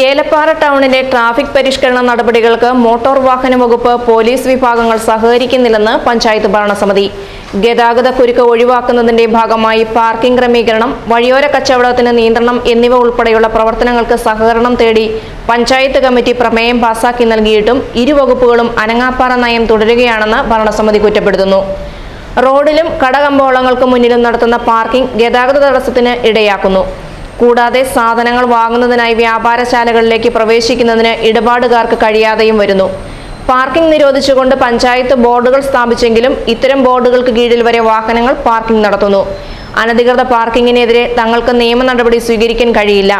ഏലപ്പാറ ടൗണിലെ ട്രാഫിക് പരിഷ്കരണ നടപടികൾക്ക് മോട്ടോർ വാഹന വകുപ്പ് പോലീസ് വിഭാഗങ്ങൾ സഹകരിക്കുന്നില്ലെന്ന് പഞ്ചായത്ത് ഭരണസമിതി. ഗതാഗത കുരുക്ക് ഒഴിവാക്കുന്നതിന്റെ ഭാഗമായി പാർക്കിംഗ് ക്രമീകരണം വഴിയോര കച്ചവടത്തിന് നിയന്ത്രണം എന്നിവ ഉൾപ്പെടെയുള്ള പ്രവർത്തനങ്ങൾക്ക് സഹകരണം തേടി പഞ്ചായത്ത് കമ്മിറ്റി പ്രമേയം പാസാക്കി നൽകിയിട്ടും ഇരു വകുപ്പുകളും അനങ്ങാപ്പാറ നയം തുടരുകയാണെന്ന് ഭരണസമിതി കുറ്റപ്പെടുത്തുന്നു. റോഡിലും കടകമ്പോളങ്ങൾക്ക് മുന്നിലും നടത്തുന്ന പാർക്കിംഗ് ഗതാഗത തടസ്സത്തിന് ഇടയാക്കുന്നു. കൂടാതെ സാധനങ്ങൾ വാങ്ങുന്നതിനായി വ്യാപാരശാലകളിലേക്ക് പ്രവേശിക്കുന്നതിന് ഇടപാടുകാർക്ക് കഴിയാതെയും വരുന്നു. പാർക്കിംഗ് നിരോധിച്ചുകൊണ്ട് പഞ്ചായത്ത് ബോർഡുകൾ സ്ഥാപിച്ചെങ്കിലും ഇത്തരം ബോർഡുകൾക്ക് കീഴിൽ വരെ വാഹനങ്ങൾ പാർക്കിംഗ് നടത്തുന്നു. അനധികൃത പാർക്കിങ്ങിനെതിരെ തങ്ങൾക്ക് നിയമ നടപടി സ്വീകരിക്കാൻ കഴിയില്ല.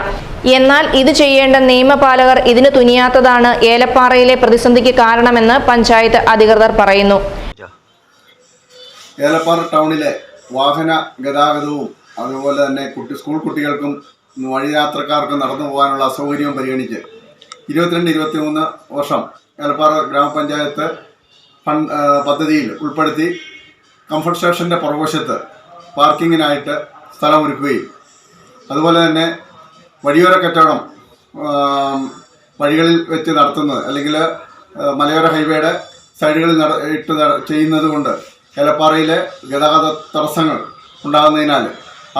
എന്നാൽ ഇത് ചെയ്യേണ്ട നിയമപാലകർ ഇതിന് തുനിയാത്തതാണ് ഏലപ്പാറയിലെ പ്രതിസന്ധിക്ക് കാരണമെന്ന് പഞ്ചായത്ത് അധികൃതർ പറയുന്നു. ഏലപ്പാറ ടൗണിലെ വാഹന ഗതാഗതവും അതുപോലെ തന്നെ കുട്ടി സ്കൂൾ കുട്ടികൾക്കും വഴിയാത്രക്കാർക്കും നടന്നു പോകാനുള്ള അസൗകര്യവും പരിഗണിച്ച് ഇരുപത്തിരണ്ട് ഇരുപത്തി മൂന്ന് വർഷം എലപ്പാറ ഗ്രാമപഞ്ചായത്ത് ഫണ്ട് പദ്ധതിയിൽ ഉൾപ്പെടുത്തി കംഫർട്ട് സ്റ്റേഷന്റെ പുറകുവശത്ത് പാർക്കിങ്ങിനായിട്ട് സ്ഥലമൊരുക്കുകയും. അതുപോലെ തന്നെ വഴിയോര കച്ചവടം വഴികളിൽ വെച്ച് നടത്തുന്നത് അല്ലെങ്കിൽ മലയോര ഹൈവേയുടെ സൈഡുകളിൽ നട ഇട്ട് ചെയ്യുന്നത് കൊണ്ട് ഏലപ്പാറയിലെ ഗതാഗത തടസ്സങ്ങൾ ഉണ്ടാകുന്നതിനാൽ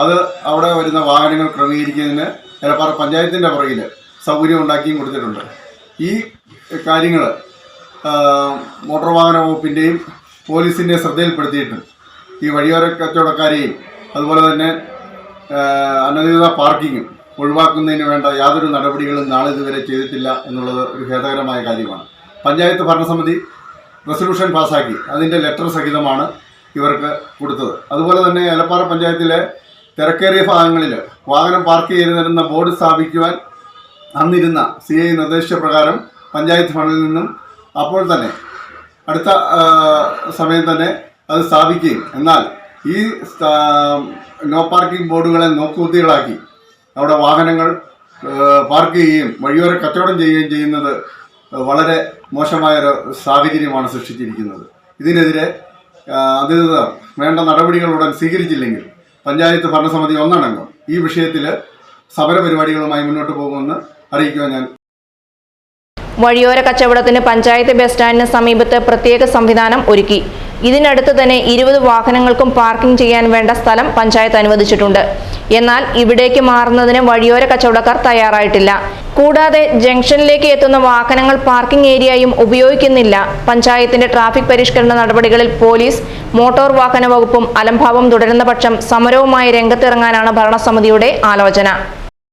അത് അവിടെ വരുന്ന വാഹനങ്ങൾ ക്രമീകരിക്കുന്നതിന് ഏലപ്പാറ പഞ്ചായത്തിന്റെ പുറകിൽ സൗകര്യം ഉണ്ടാക്കിയും കൊടുത്തിട്ടുണ്ട്. ഈ കാര്യങ്ങൾ മോട്ടോർ വാഹന വകുപ്പിന്റെയും പോലീസിന്റെയും ശ്രദ്ധയിൽപ്പെടുത്തിയിട്ടുണ്ട് ഈ വഴിയോര കച്ചവടക്കാരെയും അതുപോലെ തന്നെ അനധികൃത പാർക്കിങ്ങും ഒഴിവാക്കുന്നതിന് വേണ്ട യാതൊരു നടപടികളും നാളെ ഇതുവരെ ചെയ്തിട്ടില്ല എന്നുള്ളത് ഒരു ഖേദകരമായ കാര്യമാണ്. പഞ്ചായത്ത് ഭരണസമിതി റെസൊല്യൂഷൻ പാസ്സാക്കി. അതിന്റെ ലെറ്റർ സഹിതമാണ് ഇവർക്ക് കൊടുത്തത്. അതുപോലെ തന്നെ എലപ്പാറ പഞ്ചായത്തിലെ തിരക്കേറിയ ഭാഗങ്ങളിൽ വാഹനം പാർക്ക് ചെയ്തിരുന്ന ബോർഡ് സ്ഥാപിക്കുവാൻ അന്നിരുന്ന സി ഐ നിർദ്ദേശപ്രകാരം പ്രകാരം പഞ്ചായത്ത് ഫണ്ടിൽ നിന്നും അപ്പോൾ തന്നെ അടുത്ത സമയം തന്നെ അത് സ്ഥാപിക്കുകയും. എന്നാൽ ഈ നോ പാർക്കിംഗ് ബോർഡുകളെ നോക്കുകുത്തികളാക്കി അവിടെ വാഹനങ്ങൾ പാർക്ക് ചെയ്യുകയും വഴിയോര കച്ചവടം ചെയ്യുകയും ചെയ്യുന്നത് വളരെ മോശമായൊരു സാഹചര്യമാണ് സൃഷ്ടിച്ചിരിക്കുന്നത്. ഇതിനെതിരെ അധികൃതർ വേണ്ട നടപടികൾ ഉടൻ സ്വീകരിച്ചില്ലെങ്കിൽ പഞ്ചായത്ത് ഭരണസമിതി ഒന്നടങ്കം ഈ വിഷയത്തിൽ സമരപരിപാടികളുമായി മുന്നോട്ട് പോകുമെന്ന് അറിയിക്കുവാൻ ഞാൻ. വഴിയോര കച്ചവടത്തിന് പഞ്ചായത്ത് ബസ് സ്റ്റാൻഡിന് സമീപത്ത് പ്രത്യേക സംവിധാനം ഒരുക്കി. ഇതിനടുത്ത് തന്നെ ഇരുപത് വാഹനങ്ങൾക്കും പാർക്കിംഗ് ചെയ്യാൻ വേണ്ട സ്ഥലം പഞ്ചായത്ത് അനുവദിച്ചിട്ടുണ്ട്. എന്നാൽ ഇവിടേക്ക് മാറുന്നതിന് വഴിയോര കച്ചവടക്കാർ തയ്യാറായിട്ടില്ല. കൂടാതെ ജംഗ്ഷനിലേക്ക് എത്തുന്ന വാഹനങ്ങൾ പാർക്കിംഗ് ഏരിയയും ഉപയോഗിക്കുന്നില്ല. പഞ്ചായത്തിന്റെ ട്രാഫിക് പരിഷ്കരണ നടപടികളിൽ പോലീസ് മോട്ടോർ വാഹന വകുപ്പും അലംഭാവം തുടരുന്ന പക്ഷം സമരവുമായി രംഗത്തിറങ്ങാനാണ് ഭരണസമിതിയുടെ ആലോചന.